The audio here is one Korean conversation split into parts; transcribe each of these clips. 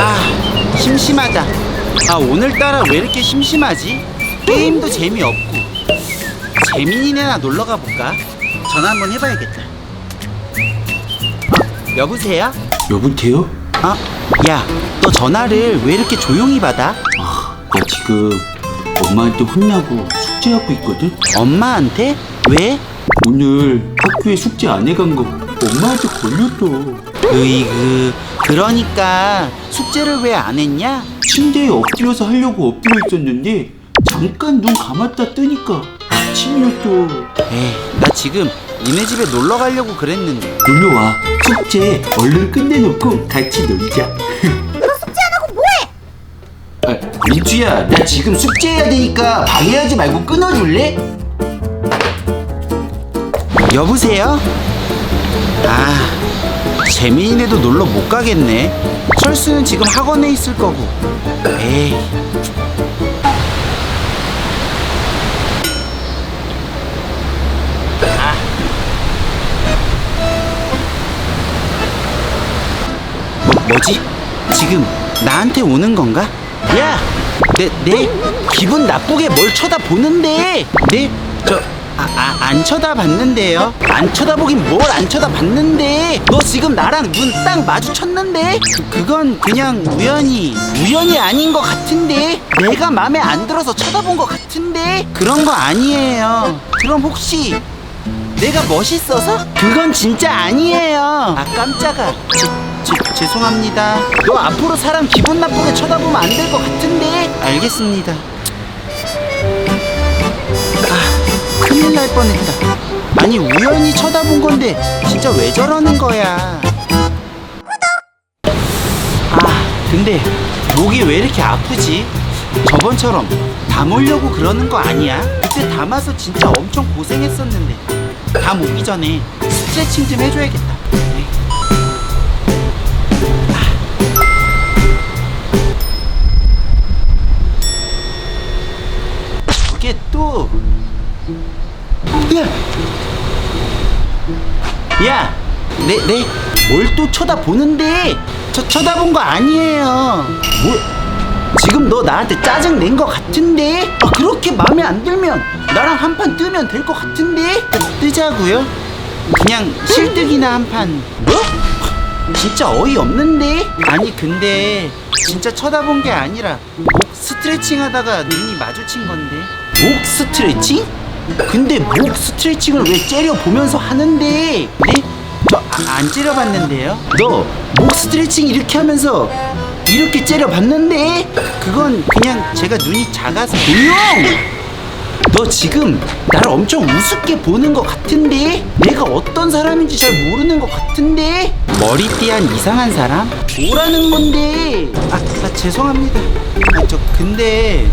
아 심심하다 아 오늘따라 왜 이렇게 심심하지? 게임도 재미없고 재민이네나 놀러 가 볼까? 전화 한번 해봐야겠다 어, 여보세요? 여보세요? 어? 야, 너 전화를 왜 이렇게 조용히 받아? 나 지금 엄마한테 혼나고 숙제하고 있거든? 엄마한테? 왜? 오늘 학교에 숙제 안 해간 거 엄마한테 걸렸어 으이그, 그러니까 숙제를 왜 안 했냐? 침대에 엎드려서 하려고 엎드려 있었는데 잠깐 눈 감았다 뜨니까 아침이었어 에이, 나 지금 니네 집에 놀러 가려고 그랬는데. 놀러 와 숙제 얼른 끝내놓고 같이 놀자 너 숙제 안 하고 뭐해? 아, 민주야 나 지금 숙제해야 되니까 방해하지 말고 끊어줄래? 여보세요? 아, 재민이네도 놀러 못 가겠네. 철수는 지금 학원에 있을 거고. 에이. 아. 뭐, 뭐지? 지금 나한테 오는 건가? 야! 내, 내 기분 나쁘게 뭘 쳐다보는데? 내, 저, 아, 아, 안 쳐다봤는데요? 안 쳐다보긴 뭘 안 쳐다봤는데? 너 지금 나랑 눈 딱 마주쳤는데? 그, 그건 그냥 우연히, 우연이 아닌 것 같은데? 내가 맘에 안 들어서 쳐다본 것 같은데? 그런 거 아니에요. 그럼 혹시 내가 멋있어서? 그건 진짜 아니에요. 아 깜짝아. 제, 제, 죄송합니다. 너 앞으로 사람 기분 나쁘게 쳐다보면 안 될 것 같은데. 알겠습니다. 날 뻔했다. 아니 우연히 쳐다본 건데 진짜 왜 저러는 거야? 아 근데 목이 왜 이렇게 아프지? 저번처럼 담으려고 그러는 거 아니야? 그때 담아서 진짜 엄청 고생했었는데 담 오기 전에 스트레칭 좀 해줘야겠다 네. 아. 그게 또 야! 야! 내, 내, 뭘 또 쳐다보는데? 저 쳐다본 거 아니에요. 뭘? 지금 너 나한테 짜증 낸 거 같은데? 아, 그렇게 마음에 안 들면 나랑 한 판 뜨면 될 거 같은데? 뜨- 뜨자고요? 그냥 실뜨기나 한 판. 뭐? 진짜 어이없는데? 아니 근데 진짜 쳐다본 게 아니라 목 스트레칭 하다가 눈이 마주친 건데 목 스트레칭? 근데 목 스트레칭을 왜 째려 보면서 하는데? 네? 저안 째려봤는데요? 너 목 스트레칭 이렇게 하면서 이렇게 째려봤는데? 그건 그냥 제가 눈이 작아서 조용! 너 지금 나를 엄청 우습게 보는 것 같은데? 내가 어떤 사람인지 잘 모르는 것 같은데? 머리띠한 이상한 사람? 뭐라는 건데? 아, 아 죄송합니다. 아, 저 근데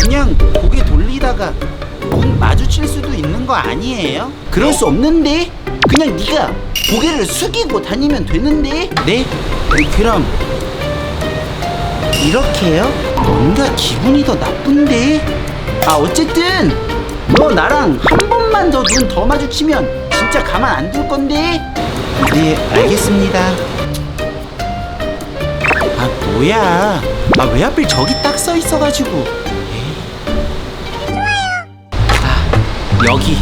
그냥 고개 돌리다가 눈 마주칠 수도 있는 거 아니에요? 그럴 수 없는데? 그냥 네가 고개를 숙이고 다니면 되는데? 네? 그럼 이렇게요? 뭔가 기분이 더 나쁜데? 아 어쨌든 너 나랑 한 번만 더 눈 더 마주치면 진짜 가만 안 둘 건데 네 알겠습니다 아 뭐야 아 왜 하필 저기 딱써 있어가지고 여기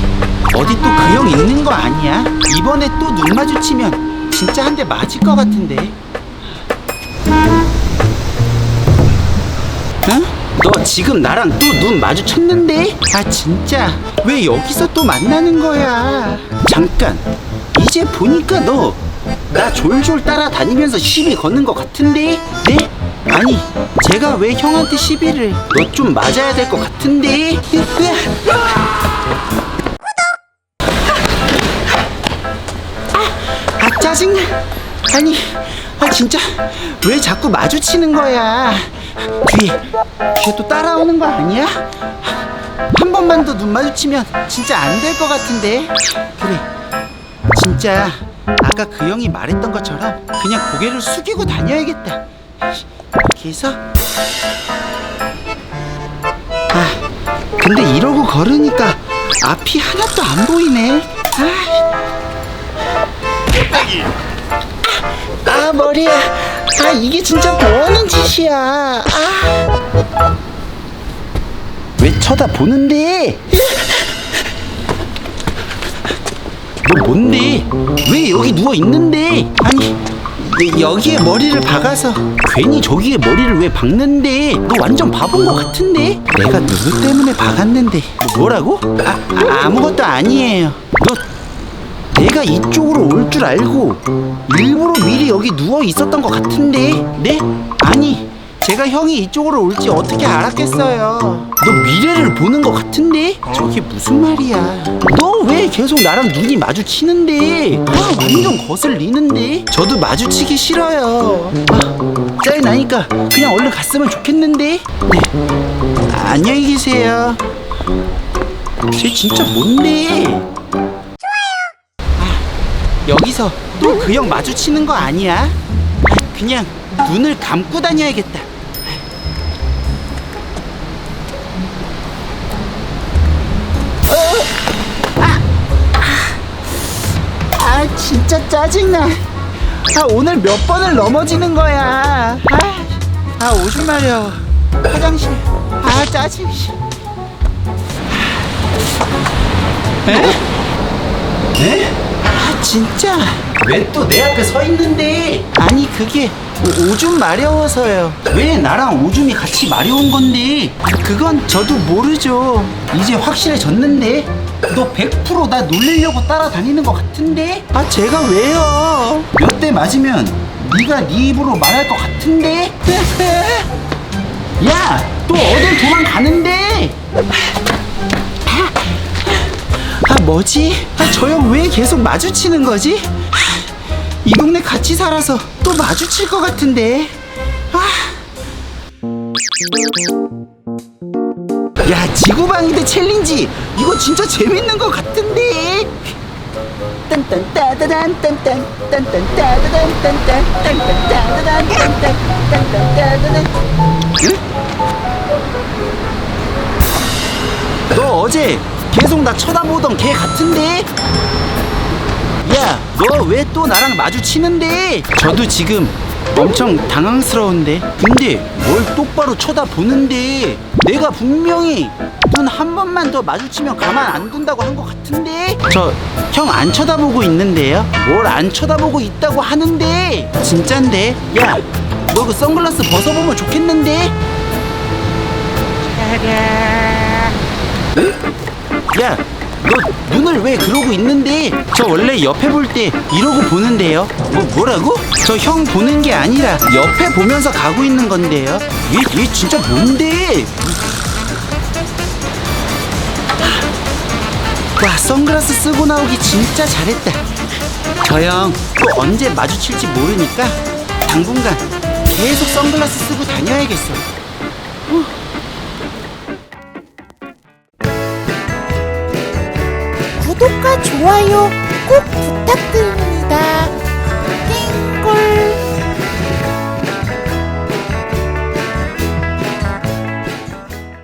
어디 또 그 형 있는 거 아니야? 이번에 또 눈 마주치면 진짜 한 대 맞을 것 같은데 응? 너 지금 나랑 또 눈 마주쳤는데? 아 진짜 왜 여기서 또 만나는 거야? 잠깐 이제 보니까 너 나 졸졸 따라다니면서 시비 거는 것 같은데? 네? 아니 제가 왜 형한테 시비를 너 좀 맞아야 될 것 같은데? 짜증나 아니 아 진짜 왜 자꾸 마주치는 거야? 뒤에 뒤에 또 따라오는 거 아니야? 한 번만 더 눈 마주치면 진짜 안 될 것 같은데. 그래 진짜 아까 그 형이 말했던 것처럼 그냥 고개를 숙이고 다녀야겠다. 이렇게 해서. 아 근데 이러고 걸으니까 앞이 하나도 안 보이네. 아 아 머리야. 아 이게 진짜 뭐하는 짓이야. 아. 왜 쳐다보는데? 너 뭔데? 왜 여기 누워 있는데? 아니 여- 여기에 머리를 박아서 괜히 저기에 머리를 왜 박는데? 너 완전 바본 것 같은데? 내가 누구 때문에 박았는데? 뭐라고? 아, 아 아무것도 아니에요. 너 내가 이쪽으로 올 줄 알고 일부러 미리 여기 누워 있었던 것 같은데? 네? 아니 제가 형이 이쪽으로 올지 어떻게 알았겠어요? 너 미래를 보는 것 같은데? 저게 무슨 말이야? 너 왜 계속 나랑 눈이 마주치는데? 아 완전 거슬리는데? 저도 마주치기 싫어요. 아 짜이 나니까 그냥 얼른 갔으면 좋겠는데? 네. 아, 안녕히 계세요. 쟤 진짜 뭔데 여기서 또 그 형 마주치는 거 아니야? 그냥 눈을 감고 다녀야겠다. 어, 아, 아, 아, 진짜 짜증나. 아 오늘 몇 번을 넘어지는 거야. 아, 아 오줌 마려워. 화장실. 아 짜증. 에? 에? 아 진짜? 왜 또 내 앞에 서 있는데? 아니 그게 오- 오줌 마려워서요. 왜 나랑 오줌이 같이 마려운 건데? 그건 저도 모르죠. 이제 확실해졌는데? 너 100%나 놀리려고 따라다니는 것 같은데? 아 제가 왜요? 몇 대 맞으면 네가 네 입으로 말할 것 같은데? 야 또 어딜 도망가는데? 아 뭐지? 아, 저 형 왜 계속 마주치는 거지? 하, 이 동네 같이 살아서 또 마주칠 것 같은데. 아. 야 지구방위 대 챌린지 이거 진짜 재밌는 것 같은데. 너 어제 계속 나 쳐다보던 걔 같은데? 야, 너 왜 또 나랑 마주치는데? 저도 지금 엄청 당황스러운데. 근데 뭘 똑바로 쳐다보는데? 내가 분명히 눈 한 번만 더 마주치면 가만 안 둔다고 한 것 같은데? 저 형 안 쳐다보고 있는데요? 뭘 안 쳐다보고 있다고 하는데? 진짠데? 야, 너 그 선글라스 벗어보면 좋겠는데? 야, 너 눈을 왜 그러고 있는데? 저 원래 옆에 볼 때 이러고 보는데요. 뭐 뭐라고? 저 형 보는 게 아니라 옆에 보면서 가고 있는 건데요. 얘, 얘 진짜 뭔데? 와, 선글라스 쓰고 나오기 진짜 잘했다. 저 형 또 언제 마주칠지 모르니까 당분간 계속 선글라스 쓰고 다녀야겠어. 구독과 좋아요 꼭 부탁드립니다.